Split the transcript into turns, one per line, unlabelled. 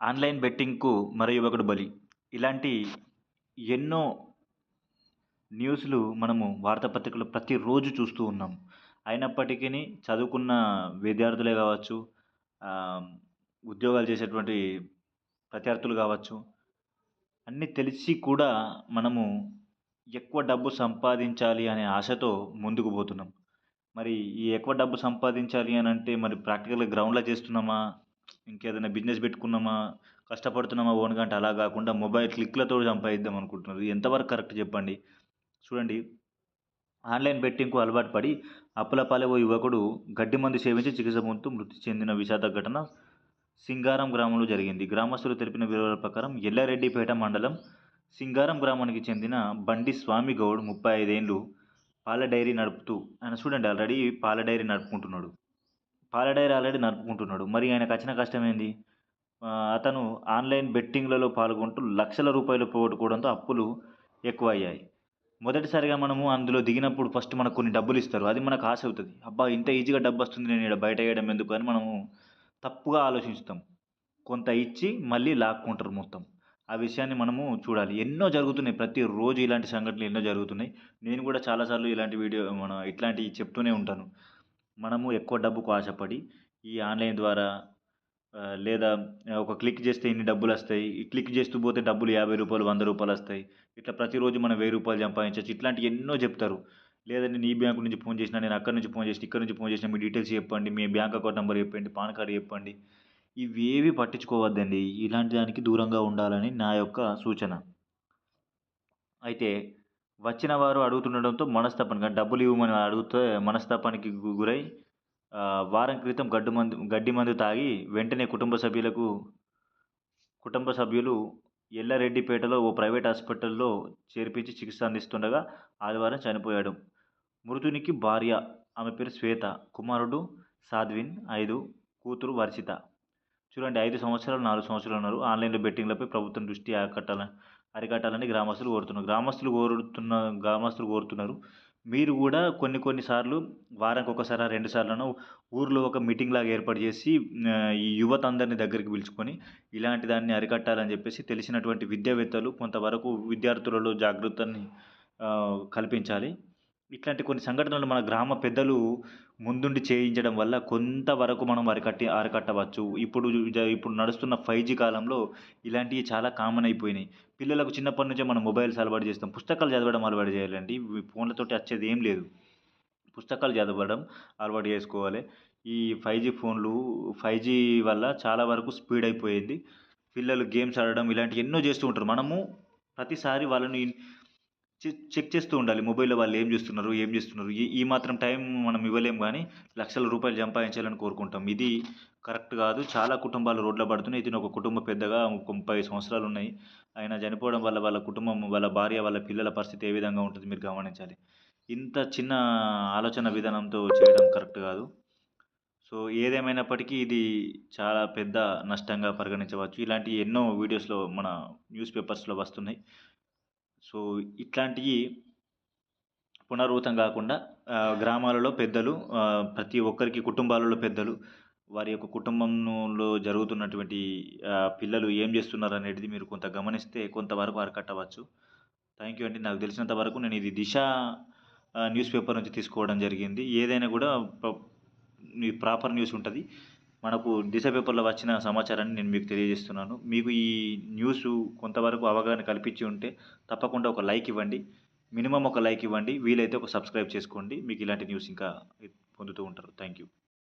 Online బెట్టింగ్కు మరో యువకుడు బలి. ఇలాంటి ఎన్నో న్యూస్లు మనము వార్తాపత్రికలో ప్రతిరోజు చూస్తూ ఉన్నాం. అయినప్పటికీ చదువుకున్న విద్యార్థులే కావచ్చు ఉద్యోగాలు చేసేటువంటి ప్రత్యర్థులు కావచ్చు అన్నీ తెలిసి కూడా మనము ఎక్కువ డబ్బు సంపాదించాలి అనే ఆశతో ముందుకు పోతున్నాం. మరి ఈ ఎక్కువ డబ్బు సంపాదించాలి అని అంటే మరి ప్రాక్టికల్గా గ్రౌండ్లో చేస్తున్నామా? ఇంకేదైనా బిజినెస్ పెట్టుకున్నామా కష్టపడుతున్నామా ఓన్గా అంటే అలా కాకుండా మొబైల్ క్లిక్లతో సంపాదిద్దాం అనుకుంటున్నారు. ఎంతవరకు కరెక్ట్ చెప్పండి? చూడండి ఆన్లైన్ బెట్టింగ్కు అలవాటు పడి అప్పులపాలే ఓ యువకుడు గడ్డి మందు సేవించి చికిత్స పొందుతూ మృతి చెందిన విషాద ఘటన సింగారం గ్రామంలో జరిగింది. గ్రామస్తులు తెలిపిన వివరాల ప్రకారం ఎల్లారెడ్డిపేట మండలం సింగారం గ్రామానికి చెందిన బండి స్వామి గౌడ్ ముప్పై ఐదేళ్ళు పాల డైరీ నడుపుతూ ఆయన చూడండి ఆల్రెడీ పాల డైరీ నడుపుకుంటున్నాడు. పాలడైర్ ఆల్రెడీ నడుపుకుంటున్నాడు. మరి ఆయనకు వచ్చిన కష్టం ఏంది? అతను ఆన్లైన్ బెట్టింగ్లలో పాల్గొంటూ లక్షల రూపాయలు పోగొట్టుకోవడంతో అప్పులు ఎక్కువ అయ్యాయి మొదటిసారిగా మనము అందులో దిగినప్పుడు ఫస్ట్ మనకు కొన్ని డబ్బులు ఇస్తారు. అది మనకు ఆశ అవుతుంది. అబ్బా ఇంత ఈజీగా డబ్బు వస్తుంది నేను ఇక్కడ బయట వేయడం ఎందుకు అని మనము తప్పుగా ఆలోచిస్తాం. కొంత ఇచ్చి మళ్ళీ లాక్కుంటారు మొత్తం. ఆ విషయాన్ని మనము చూడాలి. ఎన్నో జరుగుతున్నాయి. ప్రతిరోజు ఇలాంటి సంఘటనలు ఎన్నో జరుగుతున్నాయి. నేను కూడా చాలాసార్లు ఇలాంటి వీడియో మన ఇట్లాంటివి చెప్తూనే ఉంటాను. మనము ఎక్కువ డబ్బుకు ఆశపడి ఈ ఆన్లైన్ ద్వారా లేదా ఒక క్లిక్ చేస్తే ఇన్ని డబ్బులు వస్తాయి ఈ క్లిక్ చేస్తూ పోతే డబ్బులు యాభై రూపాయలు వంద రూపాయలు వస్తాయి ఇట్లా ప్రతిరోజు మనం వెయ్యి రూపాయలు సంపాదించవచ్చు ఇట్లాంటివి ఎన్నో చెప్తారు. లేదంటే నీ బ్యాంకు నుంచి ఫోన్ చేసినా నేను అక్కడి నుంచి ఫోన్ చేసిన ఇక్కడ నుంచి ఫోన్ చేసిన మీ డీటెయిల్స్ చెప్పండి మీ బ్యాంక్ అకౌంట్ నెంబర్ చెప్పండి పాన్ కార్డు చెప్పండి. ఇవేవి పట్టించుకోవద్దండి. ఇలాంటి దానికి దూరంగా ఉండాలని నా యొక్క సూచన. అయితే వచ్చిన వారు అడుగుతుండడంతో మనస్తాపన డబ్బులు ఇవ్వమని అడిగితే మనస్తాపానికి గురై వారం క్రితం గడ్డు మందు గడ్డి మందు తాగి వెంటనే కుటుంబ సభ్యులకు కుటుంబ సభ్యులు ఎల్లారెడ్డిపేటలో ఓ ప్రైవేట్ హాస్పిటల్లో చేర్పించి చికిత్స అందిస్తుండగా ఆదివారం చనిపోయాడు. మృతునికి భార్య ఆమె పేరు శ్వేత కుమారుడు సాధ్విన్ ఐదు కూతురు వర్షిత. చూడండి ఐదు సంవత్సరాలు నాలుగు సంవత్సరాలు ఉన్నారు. ఆన్లైన్లో బెట్టింగ్లపై ప్రభుత్వం దృష్టి అరికట్టాలని అరికట్టాలని గ్రామస్తులు కోరుతున్నారు. గ్రామస్తులు కోరుతున్న గ్రామస్తులు కోరుతున్నారు. మీరు కూడా కొన్ని కొన్ని సార్లు వారానికి ఒకసారి రెండు సార్లను ఊర్లో ఒక మీటింగ్ లాగా ఏర్పాటు చేసి ఈ యువత అందరిని దగ్గరికి పిలుచుకొని ఇలాంటి దాన్ని అరికట్టాలని చెప్పేసి తెలిసినటువంటి విద్యావేత్తలు కొంతవరకు విద్యార్థులలో జాగ్రత్తని కల్పించాలి. ఇట్లాంటి కొన్ని సంఘటనలు మన గ్రామ పెద్దలు ముందుండి చేయించడం వల్ల కొంతవరకు మనం అరికట్టి అరికట్టవచ్చు ఇప్పుడు ఇప్పుడు నడుస్తున్న ఫైవ్ జీ కాలంలో ఇలాంటివి చాలా కామన్ అయిపోయినాయి. పిల్లలకు చిన్నప్పటి నుంచే మనం మొబైల్స్ అలవాటు చేస్తాం. పుస్తకాలు చదవడం అలవాటు చేయాలండి. ఫోన్లతోటి వచ్చేది ఏం లేదు. పుస్తకాలు చదవడం అలవాటు చేసుకోవాలి. ఈ ఫైవ్ జీ ఫోన్లు ఫైవ్ జీ వల్ల చాలా వరకు స్పీడ్ అయిపోయింది. పిల్లలు గేమ్స్ ఆడడం ఇలాంటివి ఎన్నో చేస్తూ ఉంటారు. మనము ప్రతిసారి వాళ్ళని చెక్ చేస్తూ ఉండాలి. మొబైల్లో వాళ్ళు ఏం చేస్తున్నారు ఏం చేస్తున్నారు. ఈ ఈ మాత్రం టైం మనం ఇవ్వలేం కానీ లక్షల రూపాయలు సంపాదించాలని కోరుకుంటాం. ఇది కరెక్ట్ కాదు. చాలా కుటుంబాలు రోడ్ల పడుతున్నాయి. ఇతను ఒక కుటుంబ పెద్దగా ముప్పై సంవత్సరాలు ఉన్నాయి. ఆయన చనిపోవడం వల్ల వాళ్ళ కుటుంబం వాళ్ళ భార్య వాళ్ళ పిల్లల పరిస్థితి ఏ విధంగా ఉంటుంది మీరు గమనించాలి. ఇంత చిన్న ఆలోచన విధానంతో చేయడం కరెక్ట్ కాదు. సో ఏదేమైనప్పటికీ ఇది చాలా పెద్ద నష్టంగా పరిగణించవచ్చు. ఇలాంటి ఎన్నో వీడియోస్లో మన న్యూస్ పేపర్స్లో వస్తున్నాయి. సో ఇట్లాంటివి పునరావృతం కాకుండా గ్రామాలలో పెద్దలు ప్రతి ఒక్కరికి కుటుంబాలలో పెద్దలు వారి యొక్క కుటుంబంలో జరుగుతున్నటువంటి పిల్లలు ఏం చేస్తున్నారు అనేది మీరు కొంత గమనిస్తే కొంతవరకు అరికట్టవచ్చు థ్యాంక్ యూ అండి. నాకు తెలిసినంత వరకు నేను ఇది దిశ న్యూస్ పేపర్ నుంచి తీసుకోవడం జరిగింది. ఏదైనా కూడా ప్రాపర్ న్యూస్ ఉంటుంది. మనకు దిశ పేపర్లో వచ్చిన సమాచారాన్ని నేను మీకు తెలియజేస్తున్నాను. మీకు ఈ న్యూస్ కొంతవరకు అవగాహన కల్పించి ఉంటే తప్పకుండా ఒక లైక్ ఇవ్వండి. మినిమం ఒక లైక్ ఇవ్వండి. వీలైతే ఒక సబ్స్క్రైబ్ చేసుకోండి. మీకు ఇలాంటి న్యూస్ ఇంకా పొందుతూ ఉంటారు. Thank you.